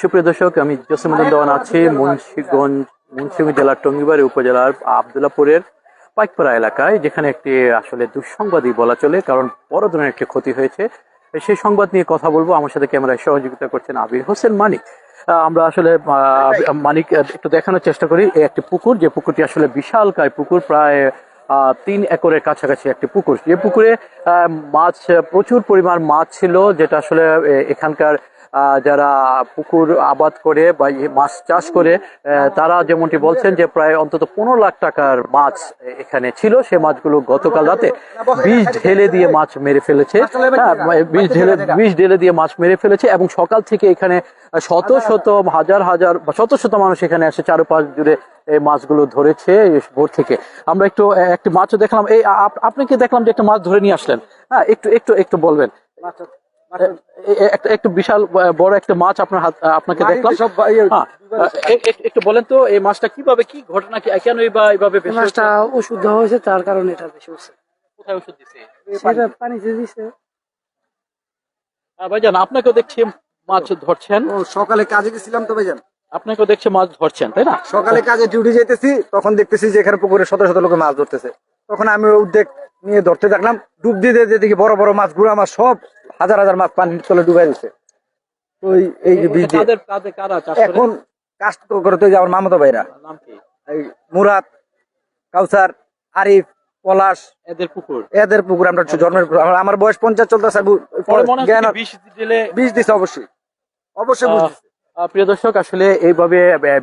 সুপ্রিয় দর্শক, আমি জসিমুদ্দিন দেওয়ান আছি মুন্সিগঞ্জ মুন্সিগঞ্জ জেলার টঙ্গিবাড়ি উপজেলার আবদুল্লাপুরের পাইকপাড়া এলাকায়, যেখানে একটি আসলে দুঃসংবাদই বলা চলে, কারণ বড় ধরনের একটি ক্ষতি হয়েছে। সেই সংবাদ নিয়ে কথা বলব। আমার সাথে ক্যামেরায় সহযোগিতা করছেন আবির হোসেন মানিক। আমরা আসলে মানিক একটু দেখানোর চেষ্টা করি। একটি পুকুর, যে পুকুরটি আসলে বিশালকায় পুকুর, প্রায় তিন একরের কাছাকাছি একটি পুকুর। যে পুকুরে মাছ প্রচুর পরিমাণ মাছ ছিল যেটা আসলে এখানকার যারা পুকুর আবাদ করে বা মাছ চাষ করে তারা যেমনটি বলছেন যে প্রায় অন্তত পনেরো লাখ টাকার মাছ এখানে ছিল। সে মাছগুলো গতকাল রাতে বিষ ঢেলে দিয়ে মাছ মেরে ফেলেছে। হ্যাঁ, বিষ ঢেলে বিষ ঢেলে দিয়ে মাছ মেরে ফেলেছে এবং সকাল থেকে এখানে শত শত হাজার হাজার শত শত মানুষ এখানে এসে চারপাশ জুড়ে এই মাছগুলো ধরেছে ভোর থেকে। আমরা একটু একটি মাছও দেখলাম। এই আপ- আপনি কি দেখলাম যে একটা মাছ ধরে নিয়ে আসলেন? হ্যাঁ একটু একটু একটু বলবেন। একটা একটু বিশাল বড় একটা মাছ আপনার হাত আপনাকে দেখলাম। হ্যাঁ, একটু বলেন তো এই মাছটা কীভাবে কি ঘটনা কি কেন বা এইভাবে মাছটা ওষুধ দেওয়া হয়েছে তার কারণে এটা বেশি হচ্ছে কোথায় ওষুধ দিছে? সেটা পানিতে দিছে। আহ, ভাইজান আপনাকেও দেখছি মাছ ধরছেন। ও, সকালে কাজে গেছিলাম তো ভাইজান। আপনাকেও দেখছি মাছ ধরছেন তাই না? সকালে কাজে ডিউটি যেতেছি তখন দেখতেছি যে এখানে পুকুরে শত শত লোকে মাছ ধরতেছে। তখন আমি উদ্যোগ নিয়ে ধরতে থাকলাম ডুব দিয়ে দিয়ে দেখি বড় বড় মাছ গুড়া মাছ সব হাজার হাজার মাছ পানির তলে ডুবাই দিচ্ছে তো এই- বীজ এখন কাজ তো করে তো যে আমার মামাতো ভাইরা। নাম কি? এই মুরাদ কাউসার আরিফ পলাশ। এদের পুকুর? এদের পুকুর আমরা জন্মের আমার- বয়স পঞ্চাশ চলতেছে বিষ দিলে বীজ দিছে অবশ্যই। অবশ্যই প্রিয় দর্শক আসলে এইভাবে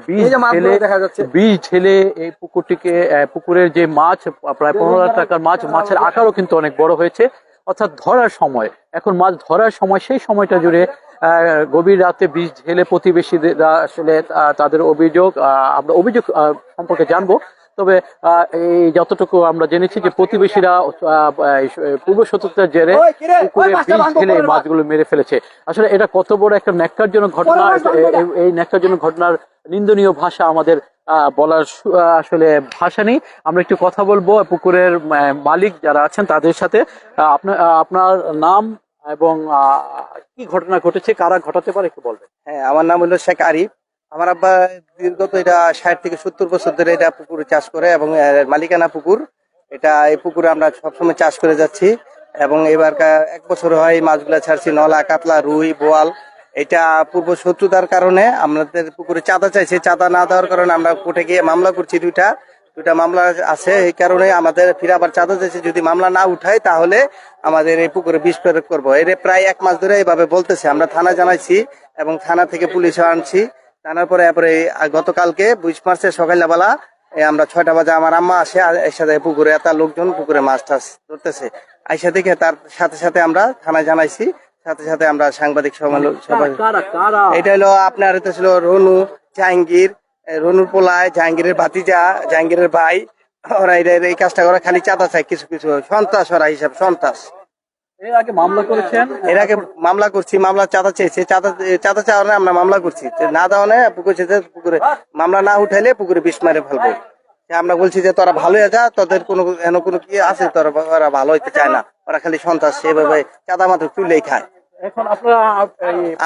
বীজ ঢেলে দেখা যাচ্ছে। বীজ ঢেলে এই পুকুরটিকে পুকুরের যে মাছ প্রায় পনেরো লাখ টাকার মাছ মাছের আকারও কিন্তু অনেক বড় হয়েছে। অর্থাৎ ধরার সময় এখন মাছ ধরার সময় সেই সময়টা জুড়ে আহ, গভীর রাতে বীজ ঢেলে প্রতিবেশীদের আসলে আহ, তাদের অভিযোগ আহ, আমরা অভিযোগ সম্পর্কে জানব। তবে আহ, এই যতটুকু আমরা জেনেছি যে প্রতিবেশীরা পূর্ব শত্রুতার জেরে পুকুরে ঢেলে বার। মাছগুলো মেরে ফেলেছে। আসলে এটা কত বড় একটা ন্যাক্কারজনক ঘটনা এই ন্যাক্কারজনক ঘটনার নিন্দনীয় ভাষা আমাদের আহ, বলার আসলে ভাষা নেই। আমরা একটু কথা বলব পুকুরের মালিক যারা আছেন তাদের সাথে। আহ, আপনার আপনার নাম এবং আহ, কি ঘটনা ঘটেছে কারা ঘটাতে পারে একটু বলবেন। হ্যাঁ আমার নাম হলো শেখ আরিফ। আমার আব্বা দীর্ঘত এটা ষাট থেকে সত্তর বছর ধরে এটা পুকুর চাষ করে এবং মালিকানা পুকুর। এটা এই পুকুরে আমরা সবসময় চাষ করে যাচ্ছি এবং এবার এক বছর হয় মাছগুলা ছাড়ছি, নলা, কাতলা, রুই, বোয়াল। এটা পূর্ব শত্রুতার কারণে আমাদের পুকুরে চাঁদা চাইছে। চাঁদা না দেওয়ার কারণে আমরা কোর্টে গিয়ে মামলা করছি দুইটা। দুইটা মামলা আছে, এই কারণে আমাদের ফিরে আবার চাঁদা চাইছে। যদি মামলা না উঠায় তাহলে আমাদের এই পুকুরে বিষ প্রয়োগ করব। এর প্রায় এক মাস ধরে এইভাবে বলতেছে। আমরা থানা জানাইছি এবং থানা থেকে পুলিশ আনছি। জানার পরে এরপরে গতকালকে বিশ মার্চের সকালবেলা আমরা ছয়টা বাজে আমার আম্মা আসে আর এর সাথে পুকুরে এত লোকজন পুকুরে মাছ টাছ ধরতেছে। আইসা দেখে তার সাথে সাথে আমরা থানায় জানাইছি সাথে সাথে আমরা সাংবাদিক এটা হলো আপনার এটা ছিল রনু জাহাঙ্গীর রনুর পোলায় জাহাঙ্গীরের ভাতিজা জাহাঙ্গীরের ভাই। ওরা এই কাজটা করে খালি চাঁদা চায় কিছু কিছু সন্ত্রাস ওরা হিসাব সন্ত্রাস। এর আগে মামলা করেছেন? এর আগে মামলা করছি মামলা চাঁদা চেয়েছে। চাঁদা আমরা মামলা করছি। না দেওয়া নেই পুকুর পুকুরে মামলা না উঠাইলে পুকুরে বিষ মারে ফেলব। আমরা বলছি যে তোরা ভালো যা তোদের কোনো এন কোনো কি আছে তোরা ওরা ভালো হইতে চায় না। ওরা খালি সন্ত্রাস সেভাবে চাঁদা মাত্র তুলেই খায়। এখন আপনারা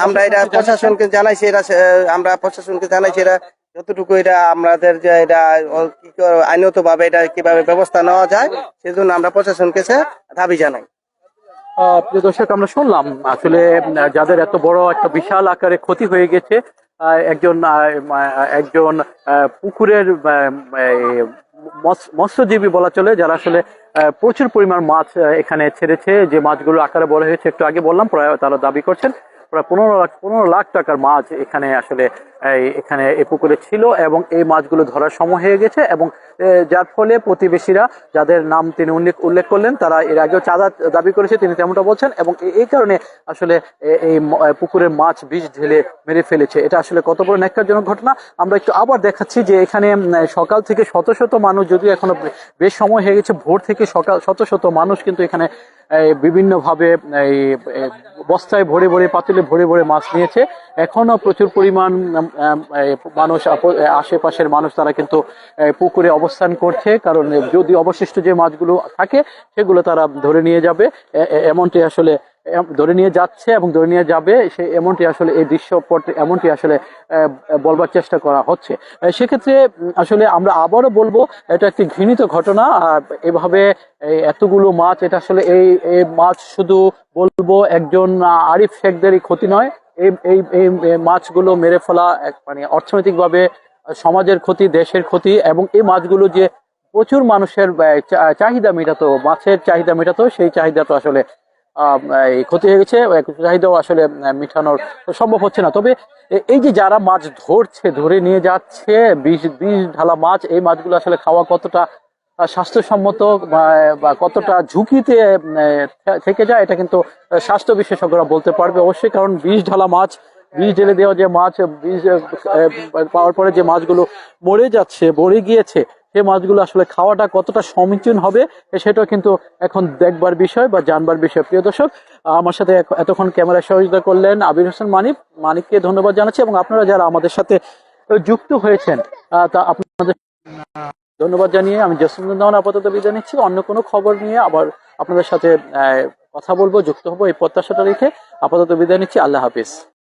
আমরা এটা প্রশাসনকে জানাইছি এরা আমরা প্রশাসনকে জানাইছি এরা যতটুকু এটা আমাদের যে এটা আইনত ভাবে এটা কীভাবে ব্যবস্থা নেওয়া যায় সেজন্য আমরা প্রশাসনকে সে দাবি জানাই। প্রিয় দর্শক, আমরা শুনলাম, আসলে যাদের এত বড় একটা বিশাল আকারে ক্ষতি হয়ে গেছে একজন একজন পুকুরের মৎস্যজীবী বলা চলে, যারা আসলে প্রচুর পরিমাণ মাছ এখানে ছেড়েছে। যে মাছগুলো আকারে বড় হয়েছে, একটু আগে বললাম, প্রায় তারা দাবি করছেন, প্রায় পনেরো লাখ পনেরো লাখ টাকার মাছ এখানে আসলে এখানে এই পুকুরে ছিল এবং এই মাছগুলো ধরার সময় হয়ে গেছে এবং যার ফলে প্রতিবেশীরা যাদের নাম তিনি উল্লেখ উল্লেখ করলেন, তারা এর আগেও চাঁদা দাবি করেছে, তিনি তেমনটা বলছেন এবং এই কারণে আসলে এই পুকুরের মাছ বিষ ঢেলে মেরে ফেলেছে। এটা আসলে কত বড় ন্যাক্কারজনক ঘটনা। আমরা একটু আবার দেখাচ্ছি যে এখানে সকাল থেকে শত শত মানুষ, যদিও এখনও বেশ সময় হয়ে গেছে, ভোর থেকে সকাল, শত শত মানুষ কিন্তু এখানে বিভিন্নভাবে, এই বস্তায় ভরে ভরে, পাতিলে ভরে ভরে মাছ নিয়েছে। এখনও প্রচুর পরিমাণ মানুষ আশেপাশের মানুষ তারা কিন্তু পুকুরে অবস্থান করছে। কারণ যদি অবশিষ্ট যে মাছগুলো থাকে, সেগুলো তারা ধরে নিয়ে যাবে। এমনটি আসলে ধরে নিয়ে যাচ্ছে এবং ধরে নিয়ে যাবে। সে, এমনটি আসলে এই দৃশ্যপট এমনটি আসলে বলবার চেষ্টা করা হচ্ছে। সেক্ষেত্রে, আসলে আমরা আবারও বলব, এটা একটি ঘৃণিত ঘটনা। আর এভাবে এতগুলো মাছ, এটা আসলে এই মাছ শুধু বলব একজন আরিফ শেখদেরই ক্ষতি নয়। এই এই মাছগুলো মেরে ফেলা মানে অর্থনৈতিকভাবে সমাজের ক্ষতি দেশের ক্ষতি এবং এই মাছগুলো যে প্রচুর মানুষের চাহিদা মেটাতো মাছের চাহিদা মেটাতো সেই চাহিদা তো আসলে ক্ষতি হয়ে গেছে চাহিদাও আসলে আহ, মেটানোর সম্ভব হচ্ছে না। তবে এই যে যারা মাছ ধরছে ধরে নিয়ে যাচ্ছে বিষ বিষ ঢালা মাছ এই মাছগুলো আসলে খাওয়া কতটা স্বাস্থ্যসম্মত বা কতটা ঝুঁকিতে থেকে যায়, এটা কিন্তু স্বাস্থ্য বিশেষজ্ঞরা বলতে পারবে অবশ্যই। কারণ বিষ ঢালা মাছ বীজ ঢেলে দেওয়া যে মাছ বীজ পাওয়ার পরে যে মাছগুলো মরে যাচ্ছে, মরে গিয়েছে সেই মাছগুলো আসলে খাওয়াটা কতটা সমীচীন হবে সেটাও কিন্তু এখন দেখবার বিষয় বা জানবার বিষয়। প্রিয় দর্শক, আমার সাথে এতক্ষণ ক্যামেরায় সহযোগিতা করলেন আবির হোসেন মানিক। মানিককে ধন্যবাদ জানাচ্ছি এবং আপনারা যারা আমাদের সাথে যুক্ত হয়েছেন তা আপনাদের ধন্যবাদ জানিয়ে আমি জসিমুদ্দিন আপাতত বিদায় নিচ্ছি। অন্য কোনো খবর নিয়ে আবার আপনাদের সাথে কথা বলব, যুক্ত হব এই প্রত্যাশাটা রেখে আপাতত বিদায় নিচ্ছি। আল্লাহ হাফিজ।